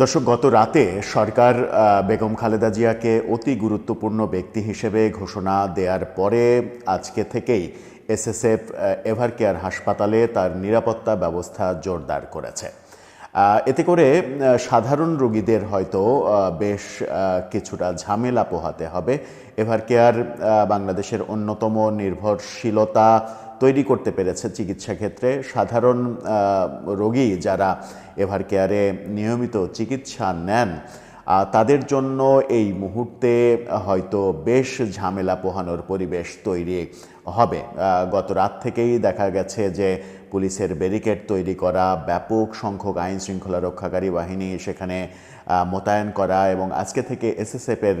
দর্শক, গত রাতে সরকার বেগম খালেদা জিয়াকে অতি গুরুত্বপূর্ণ ব্যক্তি হিসেবে ঘোষণা দেওয়ার পরে আজকে থেকেই এসএসএফ এভার কেয়ার হাসপাতালে তার নিরাপত্তা ব্যবস্থা জোরদার করেছে। এতে করে সাধারণ রোগীদের হয়তো বেশ কিছুটা ঝামেলা পোহাতে হবে। এভার কেয়ার বাংলাদেশের অন্যতম নির্ভরশীলতা তৈরি করতে পেরেছে চিকিৎসা ক্ষেত্রে। সাধারণ রোগী যারা এভার কেয়ারে নিয়মিত চিকিৎসা নেন তাদের জন্য এই মুহূর্তে হয়তো বেশ ঝামেলা পোহানোর পরিবেশ তৈরি হবে। গত রাত থেকেই দেখা গেছে যে পুলিশের ব্যারিকেড তৈরি করা, ব্যাপক সংখ্যক আইন শৃঙ্খলা রক্ষাকারী বাহিনী সেখানে মোতায়েন করা এবং আজকে থেকে এসএসএফের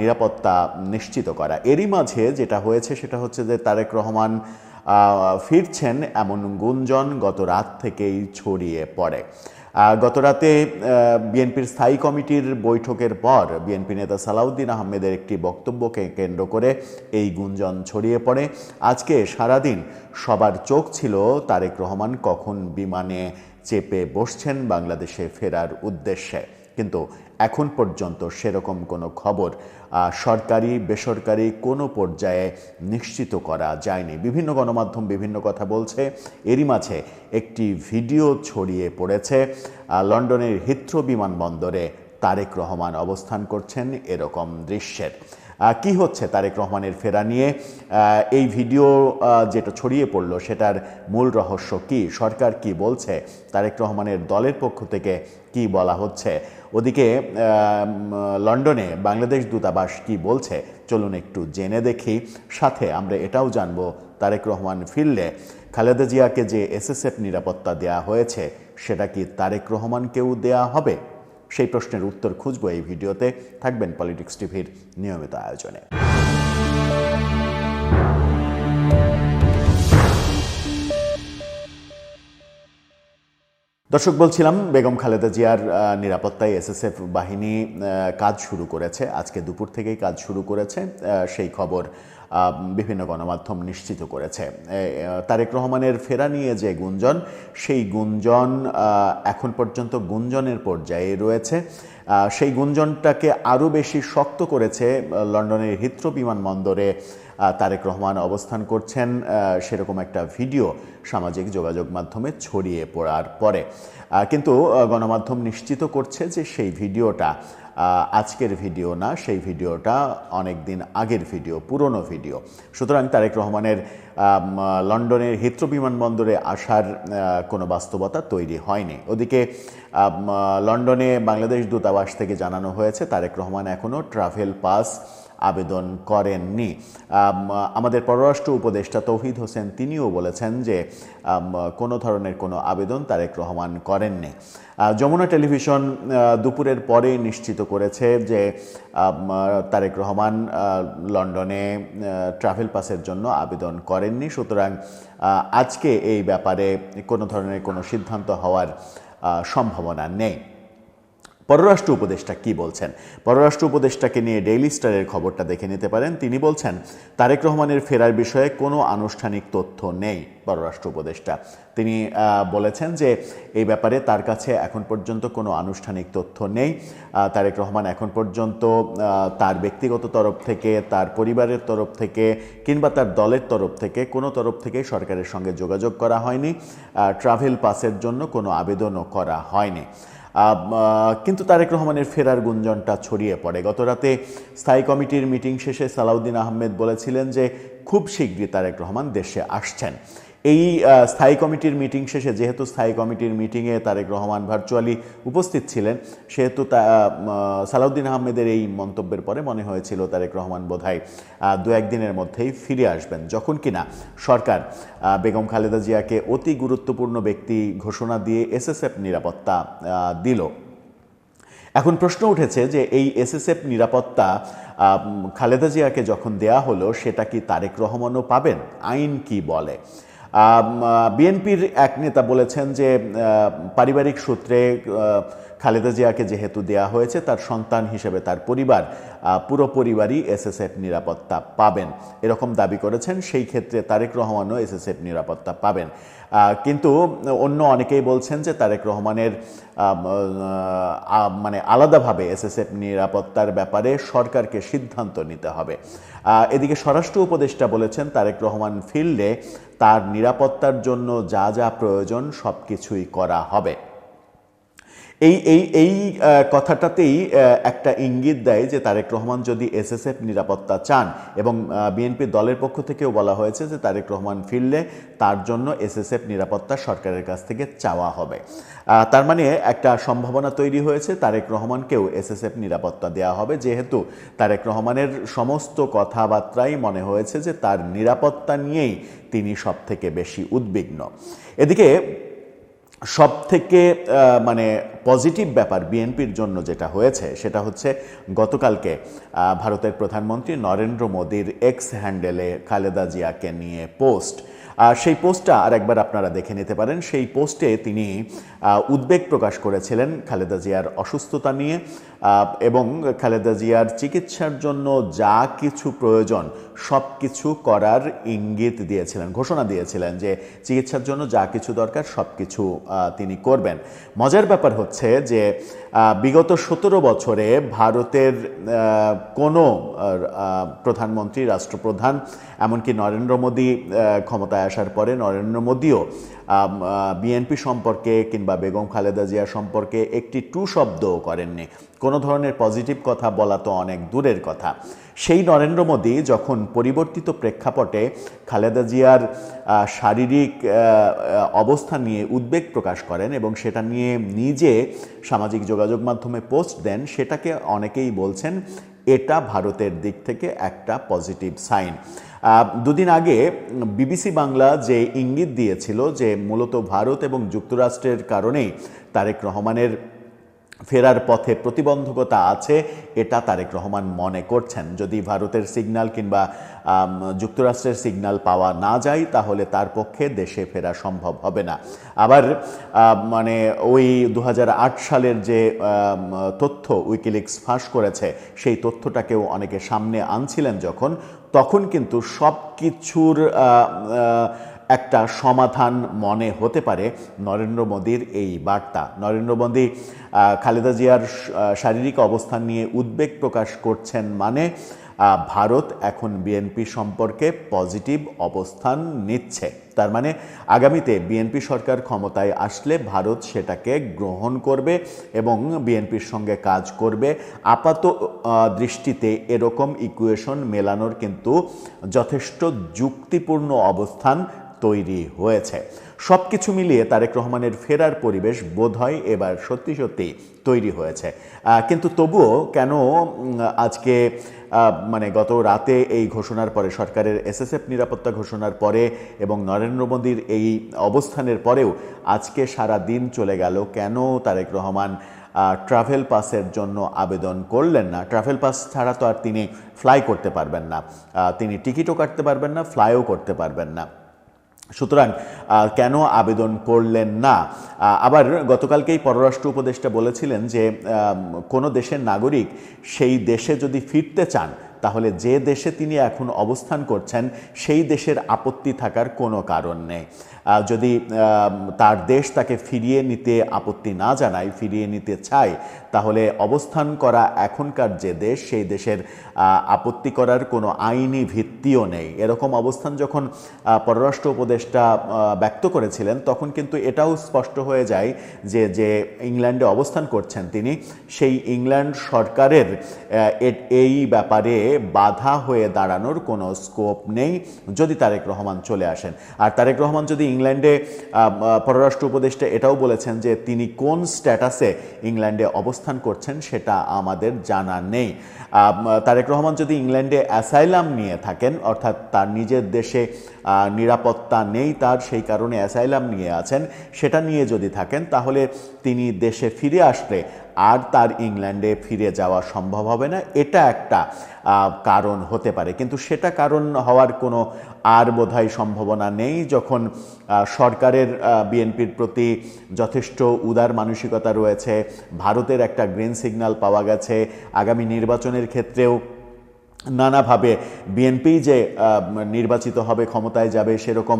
নিরাপত্তা নিশ্চিত করা। এরই মাঝে যেটা হয়েছে সেটা হচ্ছে যে তারেক রহমান ফিরছেন এমন গুঞ্জন গত রাত থেকেই ছড়িয়ে পড়ে। আহ, গত রাতে বিএনপির স্থায়ী কমিটির বৈঠকের পর বিএনপি নেতা সালাউদ্দিন আহমেদের একটি বক্তব্যকে কেন্দ্র করে এই গুঞ্জন ছড়িয়ে পড়ে। আজকে সারাদিন সবার চোখ ছিল তারেক রহমান কখন বিমানে চেপে বসছেন বাংলাদেশে ফেরার উদ্দেশ্যে। কিন্তু এখন পর্যন্ত সেরকম কোনো খবর সরকারি, বেসরকারি কোনো পর্যায়ে নিশ্চিত করা যায়নি। বিভিন্ন গণমাধ্যম বিভিন্ন কথা বলছে। এরই মাঝে একটি ভিডিও ছড়িয়ে পড়েছে। লন্ডনের হিথ্রো বিমানবন্দরে তারেক রহমান অবস্থান করছেন এরকম দৃশ্যের। কি হচ্ছে তারেক রহমানের ফেরা নিয়ে? এই ভিডিও যেটা ছড়িয়ে পড়ল সেটার মূল রহস্য কি? সরকার কি বলছে? তারেক রহমানের দলের পক্ষ থেকে কি বলা হচ্ছে? ওদিকে লন্ডনে বাংলাদেশ দূতাবাস কি বলছে, চলুন একটু জেনে দেখি। সাথে আমরা এটাও জানব তারেক রহমান ফিরলে। খালেদা জিয়াকে যে এসএসএফ নিরাপত্তা দেয়া হয়েছে, সেটা কি তারেক রহমানকেও দেয়া হবে? সেই প্রশ্নের উত্তর খুঁজবো এই ভিডিওতে। থাকবেন পলিটিক্স টিভির নিয়মিত আয়োজনে। দর্শক, বলছিলাম বেগম খালেদা জিয়ার নিরাপত্তায় এসএসএফ বাহিনী কাজ শুরু করেছে। আজকে দুপুর থেকেই কাজ শুরু করেছে। সেই খবর বিভিন্ন গণমাধ্যম নিশ্চিত করেছে। তারেক রহমানের ফেরা নিয়ে যে গুঞ্জন, সেই গুঞ্জন এখন পর্যন্ত গুঞ্জনের পর্যায়ে রয়েছে। সেই গুঞ্জনটাকে আরও বেশি শক্ত করেছে লন্ডনের হিত্র বিমানবন্দরে তারেক রহমান অবস্থান করছেন সেরকম একটা ভিডিও সামাজিক যোগাযোগ মাধ্যমে ছড়িয়ে পড়ার পরে। কিন্তু গণমাধ্যম নিশ্চিত করছে যে সেই ভিডিওটা আজকের ভিডিও না, সেই ভিডিওটা অনেক দিন আগের ভিডিও, পুরনো ভিডিও। সুতরাং তারেক রহমানের লন্ডনের হিথ্রো বিমানবন্দরে আসার কোনো বাস্তবতা তৈরি হয়নি। ওদিকে লন্ডনে বাংলাদেশ দূতাবাস থেকে জানানো হয়েছে, তারেক রহমান এখনও ট্রাভেল পাস আবেদন করেননি। আমাদের পররাষ্ট্র উপদেষ্টা তৌহিদ হোসেন তিনিও বলেছেন যে কোনো ধরনের কোনো আবেদন তারেক রহমান করেননি। যমুনা টেলিভিশন দুপুরের পরে নিশ্চিত করেছে যে তারেক রহমান লন্ডনে ট্রাভেল পাসের জন্য আবেদন করেননি। সুতরাং আজকে এই ব্যাপারে কোনো ধরনের কোনো সিদ্ধান্ত হওয়ার সম্ভাবনা নেই। পররাষ্ট্র উপদেষ্টা কি বলছেন? পররাষ্ট্র উপদেষ্টাকে নিয়ে ডেইলি স্টারের খবরটা দেখে নিতে পারেন। তিনি বলছেন, তারেক রহমানের ফেরার বিষয়ে কোনো আনুষ্ঠানিক তথ্য নেই পররাষ্ট্র উপদেষ্টা। তিনি বলেছেন যে এই ব্যাপারে তার কাছে এখন পর্যন্ত কোনো আনুষ্ঠানিক তথ্য নেই। তারেক রহমান এখন পর্যন্ত তার ব্যক্তিগত তরফ থেকে, তার পরিবারের তরফ থেকে কিংবা তার দলের তরফ থেকে কোনো তরফ থেকে সরকারের সঙ্গে যোগাযোগ করা হয়নি। ট্রাভেল পাসের জন্য কোনো আবেদনও করা হয়নি। কিন্তু তারেক রহমানের ফেরার গুঞ্জনটা ছড়িয়ে পড়ে। গত রাতে স্থায়ী কমিটির মিটিং শেষে সালাউদ্দিন আহমেদ বলেছিলেন যে, খুব শীঘ্রই তারেক রহমান দেশে আসছেন। এই স্থায়ী কমিটির মিটিং শেষে, যেহেতু স্থায়ী কমিটির মিটিংয়ে তারেক রহমান ভার্চুয়ালি উপস্থিত ছিলেন, সেহেতু তা সালাউদ্দিন আহমেদের এই মন্তব্যের পরে মনে হয়েছিল তারেক রহমান বোধহয় দু একদিনের মধ্যেই ফিরে আসবেন। যখন কিনা সরকার বেগম খালেদা জিয়াকে অতি গুরুত্বপূর্ণ ব্যক্তি ঘোষণা দিয়ে এসএসএফ নিরাপত্তা দিল। এখন প্রশ্ন উঠেছে যে এই এসএসএফ নিরাপত্তা খালেদা জিয়াকে যখন দেয়া হলো, সেটা কি তারেক রহমানও পাবেন? আইন কি বলে? বিএনপির এক নেতা বলেছেন যে পারিবারিক সূত্রে খালেদা জিয়াকে যেহেতু দেয়া হয়েছে, তার সন্তান হিসেবে তার পরিবার পুরো পরিবারই এসএসএফ নিরাপত্তা পাবেন। এরকম দাবি করেছেন, সেই ক্ষেত্রে তারেক রহমানও এসএসএফ নিরাপত্তা পাবেন। কিন্তু অন্য অনেকেই বলছেন যে তারেক রহমানের মানে আলাদাভাবে এসএসএফ নিরাপত্তার ব্যাপারে সরকারকে সিদ্ধান্ত নিতে হবে। এদিকে স্বরাষ্ট্র উপদেষ্টা বলেছেন, তারেক রহমান ফিল্ডে তার নিরাপত্তার জন্য যা যা প্রয়োজন সব কিছুই করা হবে। এই এই এই কথাটাতেই একটা ইঙ্গিত দেয় যে তারেক রহমান যদি এসএসএফ নিরাপত্তা চান এবং বিএনপি দলের পক্ষ থেকেও বলা হয়েছে যে তারেক রহমান ফিরলে তার জন্য এসএসএফ নিরাপত্তা সরকারের কাছ থেকে চাওয়া হবে। তার মানে একটা সম্ভাবনা তৈরি হয়েছে, তারেক রহমানকেও এসএসএফ নিরাপত্তা দেওয়া হবে। যেহেতু তারেক রহমানের সমস্ত কথাবার্তাই মনে হয়েছে যে তার নিরাপত্তা নিয়েই তিনি সব থেকে বেশি উদ্বিগ্ন। এদিকে সব থেকে মানে পজিটিভ ব্যাপার বিএনপির জন্য যেটা হয়েছে, সেটা হচ্ছে গতকালকে ভারতের প্রধানমন্ত্রী নরেন্দ্র মোদীর এক্স হ্যান্ডেলে খালেদা জিয়াকে নিয়ে পোস্ট। আর সেই পোস্টটা আরেকবার আপনারা দেখে নিতে পারেন। সেই পোস্টে তিনি উদ্বেগ প্রকাশ করেছিলেন খালেদা জিয়ার অসুস্থতা নিয়ে এবং খালেদা জিয়ার চিকিৎসার জন্য যা কিছু প্রয়োজন, সব কিছু করার ইঙ্গিত দিয়েছিলেন, ঘোষণা দিয়েছিলেন যে চিকিৎসার জন্য যা কিছু দরকার সব কিছু তিনি করবেন। মজার ব্যাপার হচ্ছে যে বিগত সতেরো বছরে ভারতের কোনো প্রধানমন্ত্রী, রাষ্ট্রপ্রধান, এমনকি নরেন্দ্র মোদী ক্ষমতায় আসার পরে নরেন্দ্র মোদীও বিএনপি সম্পর্কে কিংবা বেগম খালেদা জিয়া সম্পর্কে একটি টু শব্দও করেননি। কোনো ধরনের পজিটিভ কথা বলা তো অনেক দূরের কথা। সেই নরেন্দ্র মোদী যখন পরিবর্তিত প্রেক্ষাপটে খালেদা জিয়ার শারীরিক অবস্থা নিয়ে উদ্বেগ প্রকাশ করেন এবং সেটা নিয়ে নিজে সামাজিক যোগাযোগ মাধ্যমে পোস্ট দেন, সেটাকে অনেকেই বলছেন এটা ভারতের দিক থেকে একটা পজিটিভ সাইন। দুদিন আগে বিবিসি বাংলা যে ইঙ্গিত দিয়েছিল যে মূলত ভারত এবং যুক্তরাষ্ট্রের কারণেই তারেক রহমানের ফেরার পথে প্রতিবন্ধকতা আছে, এটা তারেক রহমান মনে করছেন। যদি ভারতের সিগন্যাল কিংবা যুক্তরাষ্ট্রের সিগন্যাল পাওয়া না যায়, তাহলে তার পক্ষে দেশে ফেরা সম্ভব হবে না। আবার মানে ওই দু হাজার আট সালের যে তথ্য উইকিলিক্স ফাঁস করেছে, সেই তথ্যটাকেও অনেকে সামনে আনছিলেন যখন। তখন কিন্তু সব কিছুর একটা সমাধান মনে হতে পারে। নরেন্দ্র মোদীর এই বার্তা। নরেন্দ্র মোদী খালেদা জিয়ার শারীরিক অবস্থান নিয়ে উদ্বেগ প্রকাশ করছেন মানে ভারত এখন বিএনপি সম্পর্কে পজিটিভ অবস্থান নিচ্ছে। তার মানে আগামীতে বিএনপি সরকার ক্ষমতায় আসলে ভারত সেটাকে গ্রহণ করবে এবং বিএনপির সঙ্গে কাজ করবে। আপাত দৃষ্টিতে এরকম ইকুয়েশন মেলানোর কিন্তু যথেষ্ট যুক্তিপূর্ণ অবস্থান তৈরি হয়েছে। সব কিছু মিলিয়ে তারেক রহমানের ফেরার পরিবেশ বোধহয় এবার সত্যি সত্যি তৈরি হয়েছে। কিন্তু তবুও কেন আজকে মানে গত রাতে এই ঘোষণার পরে, সরকারের এসএসএফ নিরাপত্তা ঘোষণার পরে এবং নরেন্দ্র মোদীর এই অবস্থানের পরেও আজকে সারা দিন চলে গেল, কেন তারেক রহমান ট্রাভেল পাসের জন্য আবেদন করলেন না? ট্রাভেল পাস ছাড়া তো আর তিনি ফ্লাই করতে পারবেন না। তিনি টিকিটও কাটতে পারবেন না, ফ্লাইও করতে পারবেন না। সুতরাং কেন আবেদন করলেন না? আবার গতকালকেই পররাষ্ট্র উপদেষ্টা বলেছিলেন যে কোন দেশের নাগরিক সেই দেশে যদি ফিরতে চান তাহলে যে দেশে তিনি এখন অবস্থান করছেন, সেই দেশের আপত্তি থাকার কোনো কারণ নেই। যদি তার দেশ তাকে ফিরিয়ে নিতে আপত্তি না জানায়, ফিরিয়ে নিতে চায়, তাহলে অবস্থান করা এখনকার যে দেশ, সেই দেশের আপত্তি করার কোনো আইনি ভিত্তিও নেই। এরকম অবস্থান যখন পররাষ্ট্র উপদেষ্টা ব্যক্ত করেছিলেন, তখন কিন্তু এটাও স্পষ্ট হয়ে যায় যে যে ইংল্যান্ডে অবস্থান করছেন তিনি, সেই ইংল্যান্ড সরকারের এই ব্যাপারে বাধা হয়ে দাঁড়ানোর কোনো স্কোপ নেই, যদি তারেক রহমান চলে আসেন। আর তারেক রহমান যদি ইংল্যান্ডে পররাষ্ট্র উপদেষ্টা এটাও বলেছেন যে তিনি কোন স্ট্যাটাসে ইংল্যান্ডে অবস্থান করছেন সেটা আমাদের জানা নেই। তারেক রহমান যদি ইংল্যান্ডে অ্যাসাইলাম নিয়ে থাকেন, অর্থাৎ তার নিজের দেশে নিরাপত্তা নেই তার, সেই কারণে অ্যাসাইলাম নিয়ে আছেন, সেটা নিয়ে যদি থাকেন, তাহলে তিনি দেশে ফিরে আসলে আর তার ইংল্যান্ডে ফিরে যাওয়া সম্ভব হবে না। এটা একটা কারণ হতে পারে। কিন্তু সেটা কারণ হওয়ার কোনো আর বোধহয় সম্ভাবনা নেই যখন সরকারের বিএনপির প্রতি যথেষ্ট উদার মানসিকতা রয়েছে। ভারতের একটা গ্রিন সিগন্যাল পাওয়া গেছে। আগামী নির্বাচনের ক্ষেত্রেও নানাভাবে বিএনপি যে নির্বাচিত হবে, ক্ষমতায় যাবে, সেরকম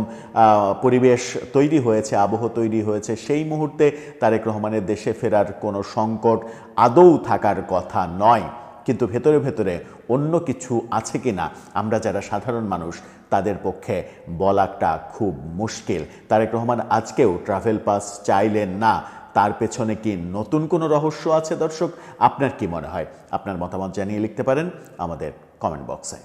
পরিবেশ তৈরি হয়েছে, আবহ তৈরি হয়েছে, সেই মুহূর্তে তারেক রহমানের দেশে ফেরার কোনো সংকট আদৌ থাকার কথা নয়। কিন্তু ভেতরে ভেতরে অন্য কিছু আছে কি না? আমরা যারা সাধারণ মানুষ, তাদের পক্ষে বলাটা খুব মুশকিল। তারেক রহমান আজকেও ট্রাভেল পাস চাইলেন না। তার পেছনে কি নতুন কোনো রহস্য আছে, দর্শক? আপনার কি মনে হয়? আপনার মতামত জানিয়ে লিখতে পারেন আমাদের কমেন্ট বক্সে